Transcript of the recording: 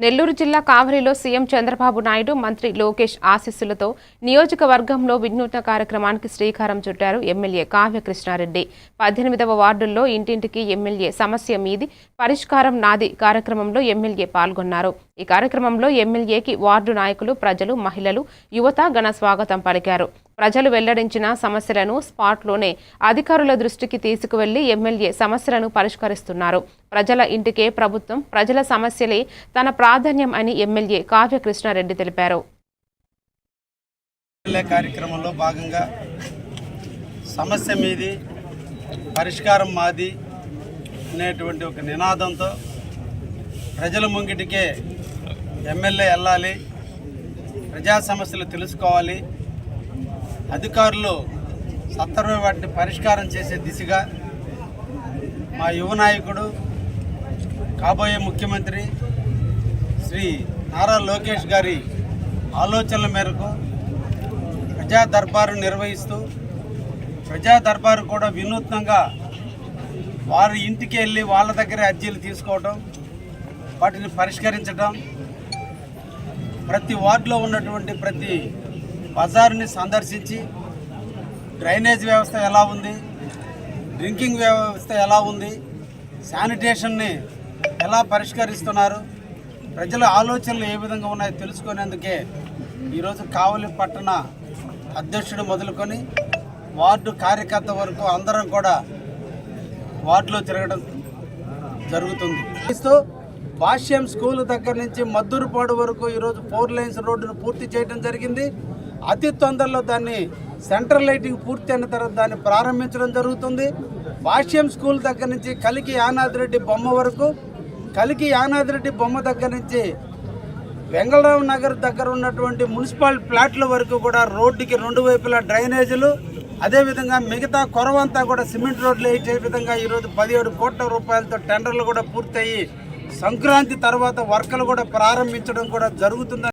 నెల్లూరు జిల్లా కావలిలో సీఎం చంద్రబాబు నాయుడు మంత్రి లోకేష్ ఆశీస్సులతో నియోజకవర్గంలో వినూత్న కార్యక్రమానికి శ్రీకారం చుట్టారు ఎమ్మెల్యే కావ్య కృష్ణారెడ్డి పద్దెనిమిదవ వార్డుల్లో ఇంటింటికి ఎమ్మెల్యే సమస్య మీది పరిష్కారం నాది కార్యక్రమంలో ఎమ్మెల్యే పాల్గొన్నారు. ఈ కార్యక్రమంలో ఎమ్మెల్యేకి వార్డు నాయకులు ప్రజలు మహిళలు యువత ఘన స్వాగతం పలికారు. ప్రజలు వెల్లడించిన సమస్యలను స్పాట్లోనే అధికారుల దృష్టికి తీసుకువెళ్ళి ఎమ్మెల్యే సమస్యలను పరిష్కరిస్తున్నారు. ప్రజల ఇంటికే ప్రభుత్వం ప్రజల సమస్యలే తన ప్రాధాన్యం అని ఎమ్మెల్యే కావ్య కృష్ణారెడ్డి తెలిపారు కార్యక్రమంలో భాగంగా సమస్య మీది పరిష్కారం మాది అనేటువంటి ఒక నినాదంతో ప్రజల ముంగిటికే ఎమ్మెల్యే వెళ్ళాలి ప్రజా సమస్యలు తెలుసుకోవాలి అధికారులు సత్వరమే వాటిని పరిష్కారం చేసే దిశగా మా యువ నాయకుడు కాబోయే ముఖ్యమంత్రి శ్రీ నారా లోకేష్ గారి ఆలోచనల మేరకు ప్రజా దర్బారు నిర్వహిస్తూ ప్రజా దర్బారు కూడా వినూత్నంగా వారి ఇంటికి వెళ్ళి వాళ్ళ దగ్గర అర్జీలు తీసుకోవడం వాటిని పరిష్కరించడం ప్రతి వార్డులో ఉన్నటువంటి ప్రతి బజార్ని సందర్శించి డ్రైనేజ్ వ్యవస్థ ఎలా ఉంది? డ్రింకింగ్ వ్యవస్థ ఎలా ఉంది? శానిటేషన్ని ఎలా పరిష్కరిస్తున్నారు? ప్రజల ఆలోచనలు ఏ విధంగా ఉన్నాయో తెలుసుకునేందుకే ఈరోజు కావలి పట్టణ అధ్యక్షుడు మొదలుకొని వార్డు కార్యకర్త వరకు అందరం కూడా వార్డులో తిరగడం జరుగుతుంది. ఇస్తూ భాష్యం స్కూల్ దగ్గర నుంచి మద్దూరుపాడు వరకు ఈరోజు ఫోర్ లైన్స్ రోడ్డును పూర్తి చేయడం జరిగింది. అతి తొందరలో దాన్ని సెంట్రల్ లైటింగ్ పూర్తి అయిన తర్వాత దాన్ని ప్రారంభించడం జరుగుతుంది. భాష్యం స్కూల్ దగ్గర నుంచి కలికి యానాదిరెడ్డి బొమ్మ వరకు కలికి యానాదిరెడ్డి బొమ్మ దగ్గర నుంచి వెంగళరావు నగర్ దగ్గర ఉన్నటువంటి మున్సిపల్ ప్లాట్ల వరకు కూడా రోడ్డుకి రెండు వైపులా డ్రైనేజీలు అదేవిధంగా మిగతా కొరవంతా కూడా సిమెంట్ రోడ్లు వేసే విధంగా ఈరోజు పదిహేడు కోట్ల రూపాయలతో టెండర్లు కూడా పూర్తయి సంక్రాంతి తర్వాత వర్కలు కూడా ప్రారంభించడం కూడా జరుగుతుందని